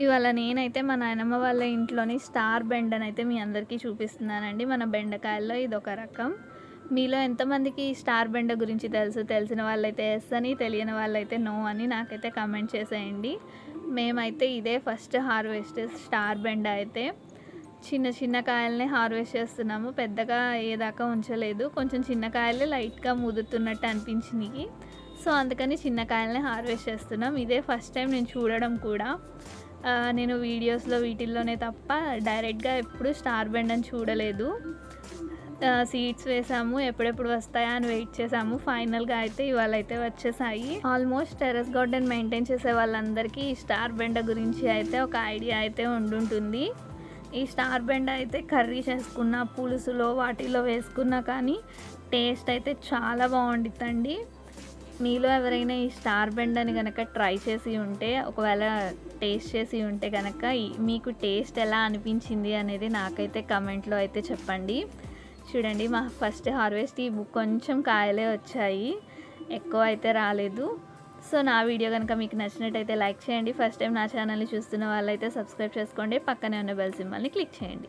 ఇవాళ నేనైతే మా నాయనమ్మ వాళ్ళ ఇంట్లోని స్టార్ బెండని అయితే మీ అందరికీ చూపిస్తున్నానండి. మన బెండకాయల్లో ఇది ఒక రకం. మీలో ఎంతమందికి స్టార్ బెండ గురించి తెలుసు? తెలిసిన వాళ్ళైతే ఎస్ అని తెలియని వాళ్ళైతే నో అని నాకైతే కమెంట్ చేసేయండి. మేమైతే ఇదే ఫస్ట్ హార్వెస్ట్ స్టార్ బెండ అయితే. చిన్న చిన్న కాయలనే హార్వెస్ట్ చేస్తున్నాము. పెద్దగా ఏదాకా ఉంచలేదు. కొంచెం చిన్న కాయలే లైట్గా ముదుతున్నట్టు అనిపించినాయి. సో అందుకని చిన్న కాయలనే హార్వెస్ట్ చేస్తున్నాం. ఇదే ఫస్ట్ టైం నేను చూడడం కూడా. నేను వీడియోస్లో వీటిల్లోనే తప్ప డైరెక్ట్గా ఎప్పుడు స్టార్ బెండ్ అని చూడలేదు సీడ్స్ వేసాము ఎప్పుడెప్పుడు వస్తాయా అని వెయిట్ చేసాము. ఫైనల్గా అయితే ఇవాళ అయితే వచ్చేసాయి. ఆల్మోస్ట్ టెర్రస్ గార్డెన్ మెయింటైన్ చేసే వాళ్ళందరికీ ఈ స్టార్ బెండ గురించి అయితే ఒక ఐడియా అయితే ఉండుంటుంది. ఈ స్టార్ బెండ అయితే కర్రీ చేసుకున్న పులుసులో వాటిలో వేసుకున్నా కానీ టేస్ట్ అయితే చాలా బాగుండిద్దండి. మీలో ఎవరైనా ఈ స్టార్ బెండ్ అని కనుక ట్రై చేసి ఉంటే ఒకవేళ టేస్ట్ చేసి ఉంటే కనుక మీకు టేస్ట్ ఎలా అనిపించింది అనేది నాకైతే కమెంట్లో అయితే చెప్పండి. చూడండి మా ఫస్ట్ హార్వెస్ట్ ఈ బుక్ కొంచెం కాయలే వచ్చాయి. ఎక్కువ అయితే రాలేదు. సో నా వీడియో కనుక మీకు నచ్చినట్టయితే లైక్ చేయండి. ఫస్ట్ టైం నా ఛానల్ని చూస్తున్న వాళ్ళైతే సబ్స్క్రైబ్ చేసుకోండి. పక్కనే ఉన్న బెల్ సింబల్ని క్లిక్ చేయండి.